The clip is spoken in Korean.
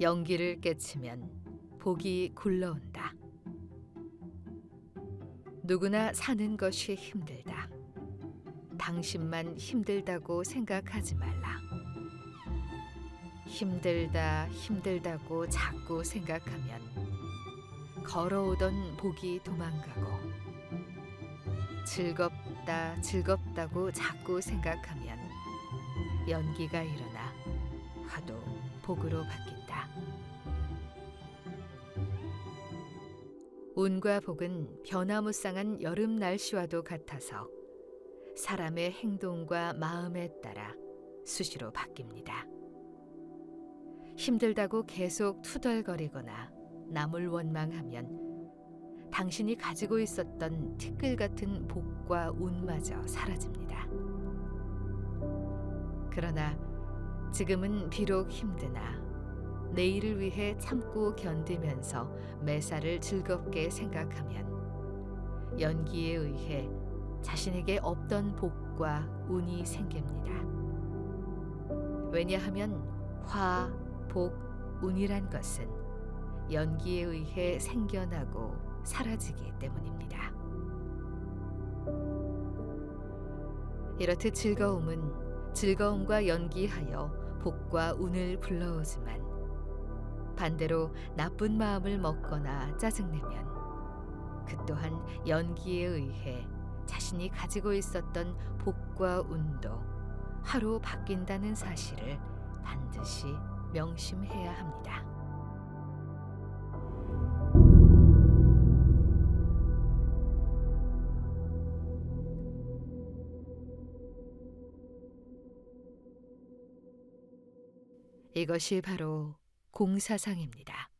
연기를 깨치면 복이 굴러온다. 누구나 사는 것이 힘들다. 당신만 힘들다고 생각하지 말라. 힘들다, 힘들다고 자꾸 생각하면 걸어오던 복이 도망가고 즐겁다, 즐겁다고 자꾸 생각하면 연기가 일어나 화도 복으로 바뀐다. 운과 복은 변화무쌍한 여름 날씨와도 같아서 사람의 행동과 마음에 따라 수시로 바뀝니다. 힘들다고 계속 투덜거리거나 남을 원망하면 당신이 가지고 있었던 티끌 같은 복과 운마저 사라집니다. 그러나 지금은 비록 힘드나 내일을 위해 참고 견디면서 매사를 즐겁게 생각하면 연기에 의해 자신에게 없던 복과 운이 생깁니다. 왜냐하면 화, 복, 운이란 것은 연기에 의해 생겨나고 사라지기 때문입니다. 이렇듯 즐거움은 즐거움과 연기하여 복과 운을 불러오지만 반대로 나쁜 마음을 먹거나 짜증내면 그 또한 연기에 의해 자신이 가지고 있었던 복과 운도 하루 바뀐다는 사실을 반드시 명심해야 합니다. 이것이 바로 공사상입니다.